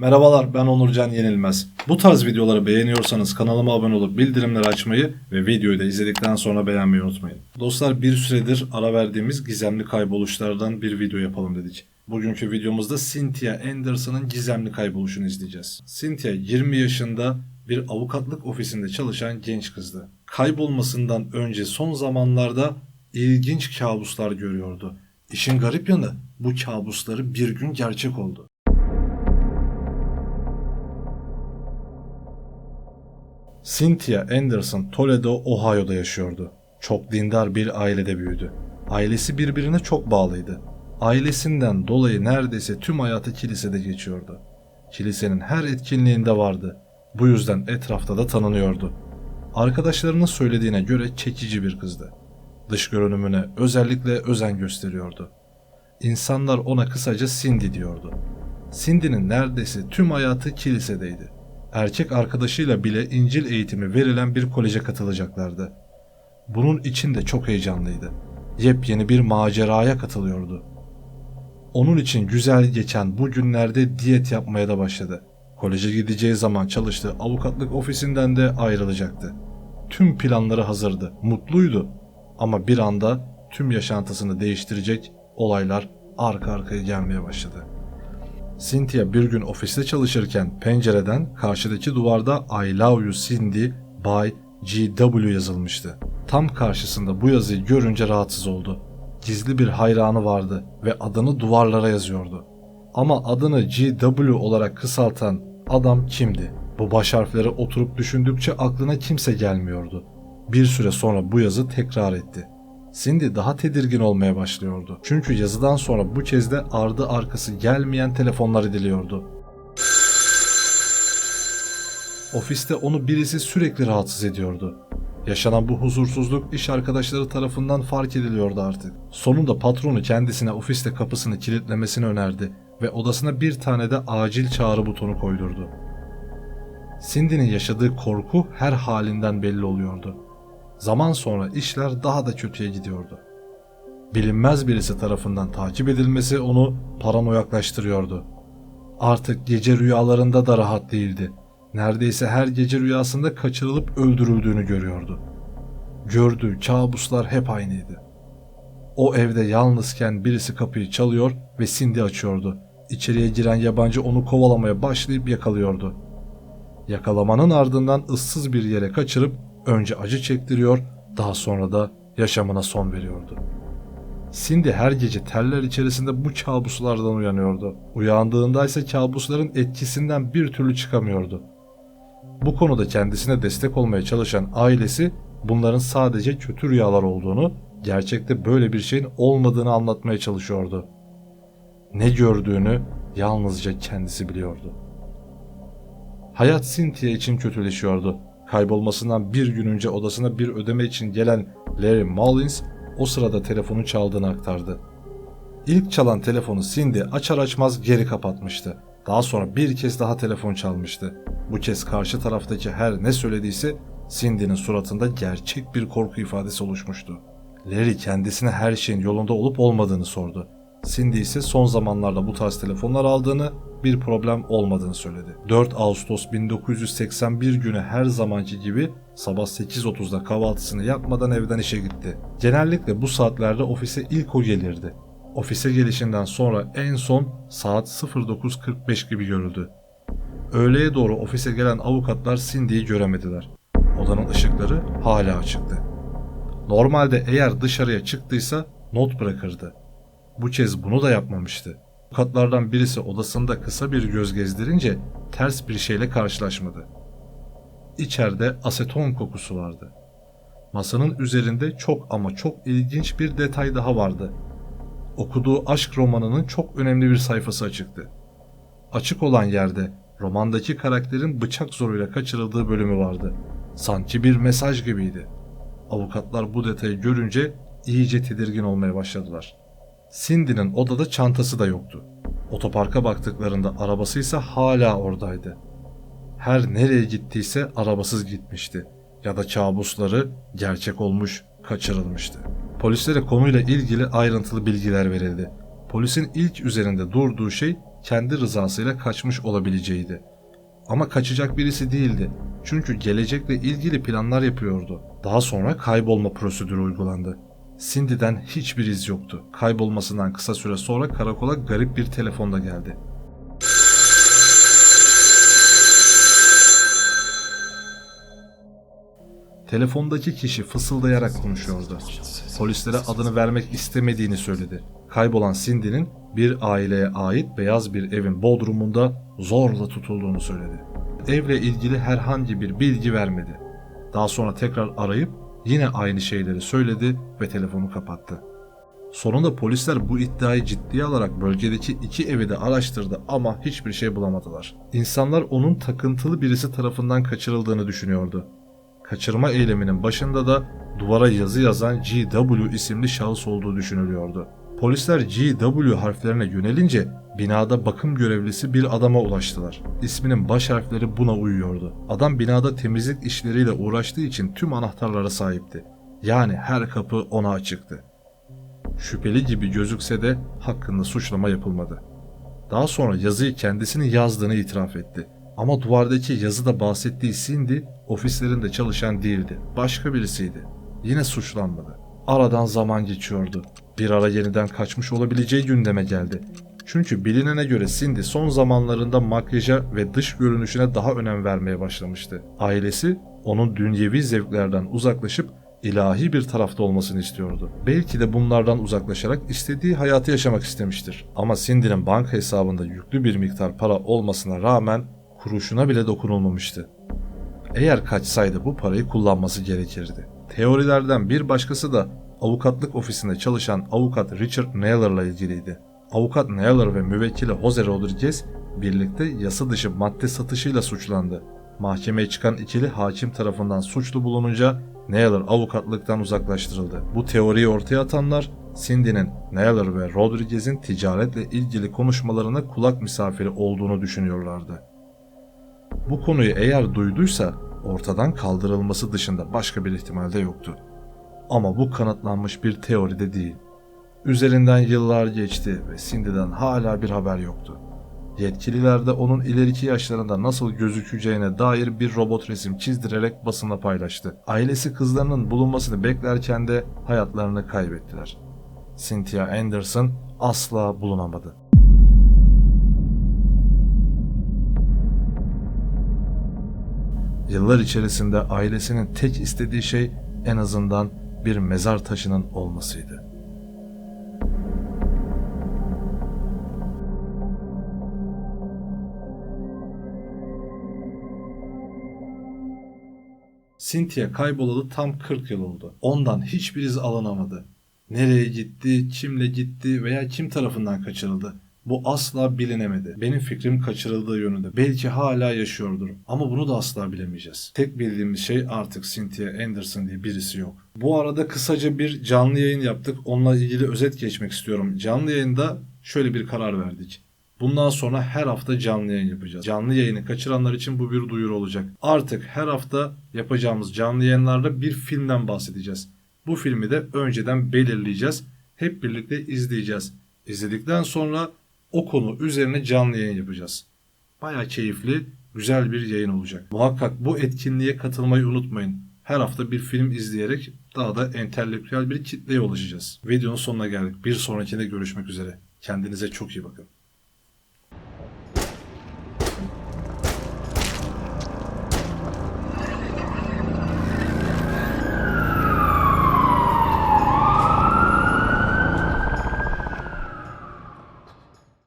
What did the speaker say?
Merhabalar ben Onurcan Yenilmez. Bu tarz videoları beğeniyorsanız kanalıma abone olup bildirimleri açmayı ve videoyu da izledikten sonra beğenmeyi unutmayın. Dostlar bir süredir ara verdiğimiz gizemli kayboluşlardan bir video yapalım dedik. Bugünkü videomuzda Cynthia Anderson'ın gizemli kayboluşunu izleyeceğiz. Cynthia 20 yaşında bir avukatlık ofisinde çalışan genç kızdı. Kaybolmasından önce son zamanlarda ilginç kabuslar görüyordu. İşin garip yanı bu kabusları bir gün gerçek oldu. Cynthia Anderson Toledo, Ohio'da yaşıyordu. Çok dindar bir ailede büyüdü. Ailesi birbirine çok bağlıydı. Ailesinden dolayı neredeyse tüm hayatı kilisede geçiyordu. Kilisenin her etkinliğinde vardı. Bu yüzden etrafta da tanınıyordu. Arkadaşlarının söylediğine göre çekici bir kızdı. Dış görünümüne özellikle özen gösteriyordu. İnsanlar ona kısaca Cindy diyordu. Cindy'nin neredeyse tüm hayatı kilisedeydi. Erkek arkadaşıyla bile İncil eğitimi verilen bir koleje katılacaklardı. Bunun için de çok heyecanlıydı. Yepyeni bir maceraya katılıyordu. Onun için güzel geçen bu günlerde diyet yapmaya da başladı. Koleje gideceği zaman çalıştığı avukatlık ofisinden de ayrılacaktı. Tüm planları hazırdı, mutluydu. Ama bir anda tüm yaşantısını değiştirecek olaylar arka arkaya gelmeye başladı. Cynthia bir gün ofiste çalışırken pencereden karşıdaki duvarda I love you Cindy by GW yazılmıştı. Tam karşısında bu yazıyı görünce rahatsız oldu. Gizli bir hayranı vardı ve adını duvarlara yazıyordu. Ama adını GW olarak kısaltan adam kimdi? Bu baş harfleri oturup düşündükçe aklına kimse gelmiyordu. Bir süre sonra bu yazı tekrar etti. Cindy daha tedirgin olmaya başlıyordu. Çünkü yazıdan sonra bu kez de ardı arkası gelmeyen telefonlar ediliyordu. Ofiste onu birisi sürekli rahatsız ediyordu. Yaşanan bu huzursuzluk iş arkadaşları tarafından fark ediliyordu artık. Sonunda patronu kendisine ofiste kapısını kilitlemesini önerdi ve odasına bir tane de acil çağrı butonu koydurdu. Cindy'nin yaşadığı korku her halinden belli oluyordu. Zaman sonra işler daha da kötüye gidiyordu. Bilinmez birisi tarafından takip edilmesi onu paranoyaklaştırıyordu. Artık gece rüyalarında da rahat değildi. Neredeyse her gece rüyasında kaçırılıp öldürüldüğünü görüyordu. Gördüğü kabuslar hep aynıydı. O evde yalnızken birisi kapıyı çalıyor ve Cindy açıyordu. İçeriye giren yabancı onu kovalamaya başlayıp yakalıyordu. Yakalamanın ardından ıssız bir yere kaçırıp önce acı çektiriyor, daha sonra da yaşamına son veriyordu. Cindy her gece teller içerisinde bu kabuslardan uyanıyordu. Uyandığında ise kabusların etkisinden bir türlü çıkamıyordu. Bu konuda kendisine destek olmaya çalışan ailesi bunların sadece kötü rüyalar olduğunu, gerçekte böyle bir şeyin olmadığını anlatmaya çalışıyordu. Ne gördüğünü yalnızca kendisi biliyordu. Hayat Cynthia için kötüleşiyordu. Kaybolmasından bir gün önce odasına bir ödeme için gelen Larry Mullins o sırada telefonun çaldığını aktardı. İlk çalan telefonu Cindy açar açmaz geri kapatmıştı. Daha sonra bir kez daha telefon çalmıştı. Bu kez karşı taraftaki her ne söylediyse Cindy'nin suratında gerçek bir korku ifadesi oluşmuştu. Larry kendisine her şeyin yolunda olup olmadığını sordu. Cindy ise son zamanlarda bu tarz telefonlar aldığını, bir problem olmadığını söyledi. 4 Ağustos 1981 günü her zamanki gibi sabah 8.30'da kahvaltısını yapmadan evden işe gitti. Genellikle bu saatlerde ofise ilk o gelirdi. Ofise gelişinden sonra en son saat 09.45 gibi görüldü. Öğleye doğru ofise gelen avukatlar Cindy'yi göremediler. Odanın ışıkları hala açıktı. Normalde eğer dışarıya çıktıysa not bırakırdı. Bu kez bunu da yapmamıştı. Avukatlardan birisi odasında kısa bir göz gezdirince ters bir şeyle karşılaşmadı. İçeride aseton kokusu vardı. Masanın üzerinde çok ama çok ilginç bir detay daha vardı. Okuduğu aşk romanının çok önemli bir sayfası açıktı. Açık olan yerde romandaki karakterin bıçak zoruyla kaçırıldığı bölümü vardı. Sanki bir mesaj gibiydi. Avukatlar bu detayı görünce iyice tedirgin olmaya başladılar. Cindy'nin odada çantası da yoktu. Otoparka baktıklarında arabası ise hala oradaydı. Her nereye gittiyse arabasız gitmişti ya da kabusları gerçek olmuş, kaçırılmıştı. Polislere konuyla ilgili ayrıntılı bilgiler verildi. Polisin ilk üzerinde durduğu şey kendi rızasıyla kaçmış olabileceğiydi. Ama kaçacak birisi değildi. Çünkü gelecekle ilgili planlar yapıyordu. Daha sonra kaybolma prosedürü uygulandı. Cindy'den hiçbir iz yoktu. Kaybolmasından kısa süre sonra karakola garip bir telefonda geldi. Telefondaki kişi fısıldayarak konuşuyordu. Polislere adını vermek istemediğini söyledi. Kaybolan Cindy'nin bir aileye ait beyaz bir evin bodrumunda zorla tutulduğunu söyledi. Evle ilgili herhangi bir bilgi vermedi. Daha sonra tekrar arayıp yine aynı şeyleri söyledi ve telefonu kapattı. Sonunda polisler bu iddiayı ciddiye alarak bölgedeki iki evi de araştırdı ama hiçbir şey bulamadılar. İnsanlar onun takıntılı birisi tarafından kaçırıldığını düşünüyordu. Kaçırma eyleminin başında da duvara yazı yazan GW isimli şahıs olduğu düşünülüyordu. Polisler GW harflerine yönelince binada bakım görevlisi bir adama ulaştılar. İsminin baş harfleri buna uyuyordu. Adam binada temizlik işleriyle uğraştığı için tüm anahtarlara sahipti. Yani her kapı ona açıktı. Şüpheli gibi gözükse de hakkında suçlama yapılmadı. Daha sonra yazıyı kendisinin yazdığını itiraf etti. Ama duvardaki yazıda bahsettiği Cindy ofislerinde çalışan değildi. Başka birisiydi. Yine suçlanmadı. Aradan zaman geçiyordu. Bir ara yeniden kaçmış olabileceği gündeme geldi. Çünkü bilinene göre Cindy son zamanlarında makyaja ve dış görünüşüne daha önem vermeye başlamıştı. Ailesi onun dünyevi zevklerden uzaklaşıp ilahi bir tarafta olmasını istiyordu. Belki de bunlardan uzaklaşarak istediği hayatı yaşamak istemiştir. Ama Cindy'nin banka hesabında yüklü bir miktar para olmasına rağmen kuruşuna bile dokunulmamıştı. Eğer kaçsaydı bu parayı kullanması gerekirdi. Teorilerden bir başkası da avukatlık ofisinde çalışan avukat Richard Naylor'la ilgiliydi. Avukat Naylor ve müvekkili Jose Rodriguez birlikte yasa dışı madde satışıyla suçlandı. Mahkemeye çıkan ikili hakim tarafından suçlu bulununca Naylor avukatlıktan uzaklaştırıldı. Bu teoriyi ortaya atanlar Cindy'nin Naylor ve Rodriguez'in ticaretle ilgili konuşmalarına kulak misafiri olduğunu düşünüyorlardı. Bu konuyu eğer duyduysa ortadan kaldırılması dışında başka bir ihtimal de yoktu. Ama bu kanıtlanmış bir teori de değil. Üzerinden yıllar geçti ve Cindy'den hala bir haber yoktu. Yetkililer de onun ileriki yaşlarında nasıl gözükeceğine dair bir robot resim çizdirerek basına paylaştı. Ailesi kızlarının bulunmasını beklerken de hayatlarını kaybettiler. Cynthia Anderson asla bulunamadı. Yıllar içerisinde ailesinin tek istediği şey en azından bir mezar taşının olmasıydı. Cynthia kaybolalı tam 40 yıl oldu. Ondan hiçbir iz alınamadı. Nereye gitti, kimle gitti veya kim tarafından kaçırıldı? Bu asla bilinemedi. Benim fikrim kaçırıldığı yönünde. Belki hala yaşıyordur. Ama bunu da asla bilemeyeceğiz. Tek bildiğimiz şey artık Cynthia Anderson diye birisi yok. Bu arada kısaca bir canlı yayın yaptık. Onunla ilgili özet geçmek istiyorum. Canlı yayında şöyle bir karar verdik. Bundan sonra her hafta canlı yayın yapacağız. Canlı yayını kaçıranlar için bu bir duyuru olacak. Artık her hafta yapacağımız canlı yayınlarda bir filmden bahsedeceğiz. Bu filmi de önceden belirleyeceğiz. Hep birlikte izleyeceğiz. İzledikten sonra o konu üzerine canlı yayın yapacağız. Baya keyifli, güzel bir yayın olacak. Muhakkak bu etkinliğe katılmayı unutmayın. Her hafta bir film izleyerek daha da entelektüel bir kitleye ulaşacağız. Videonun sonuna geldik. Bir sonrakinde görüşmek üzere. Kendinize çok iyi bakın.